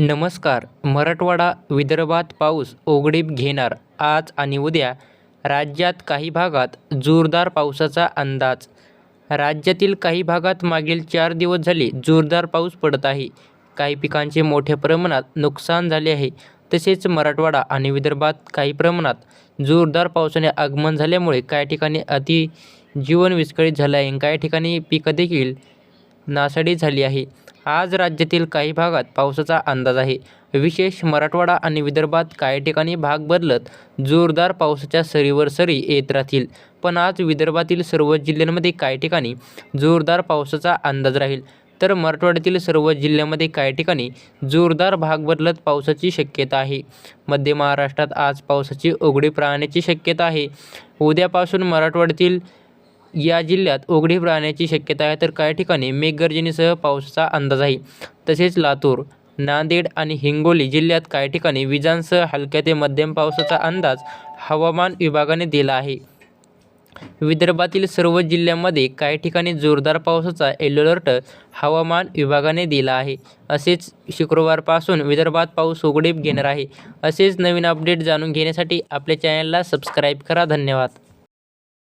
नमस्कार. मराठवाडा विदर्भात पाऊस उघडीप घेणार. आज आणि उद्या राज्यात काही भागात जोरदार पावसाचा अंदाज. राज्यातील काही भागात मागील चार दिवस झाले जोरदार पाऊस पडत आहे. काही पिकांचे मोठ्या प्रमाणात नुकसान झाले आहे. तसेच मराठवाडा आणि विदर्भात काही प्रमाणात जोरदार पावसाने आगमन झाल्यामुळे काही ठिकाणी अति जीवन विस्कळीत झालं आहे काही ठिकाणी पिकं देखील नासाडी झाली आहे. आज राज्यातील काही भागात पावसाचा अंदाज आहे. विशेष मराठवाडा आणि विदर्भात काही ठिकाणी भाग बदलत जोरदार पावसाच्या सरीवर सरी येत राहतील. पण आज विदर्भातील सर्व जिल्ह्यांमध्ये काही ठिकाणी जोरदार पावसाचा अंदाज राहील. तर मराठवाड्यातील सर्व जिल्ह्यामध्ये काही ठिकाणी जोरदार भाग बदलत पावसाची शक्यता आहे. मध्य महाराष्ट्रात आज पावसाची उघडीप राहण्याची शक्यता आहे. उद्यापासून मराठवाड्यातील या जिल्ह्यात उघडीप राहण्याची शक्यता आहे. तर काही ठिकाणी मेघगर्जनेसह पावसाचा अंदाज आहे. तसेच लातूर नांदेड आणि हिंगोली जिल्ह्यात काही ठिकाणी विजांसह हलक्या ते मध्यम पावसाचा अंदाज हवामान विभागाने दिला आहे. विदर्भातील सर्व जिल्ह्यांमध्ये काही ठिकाणी जोरदार पावसाचा येलो अलर्ट हवामान विभागाने दिला आहे. असेच शुक्रवारपासून विदर्भात पाऊस उघडीप घेणार आहे. असेच नवीन अपडेट जाणून घेण्यासाठी आपल्या चॅनलला सबस्क्राईब करा. धन्यवाद.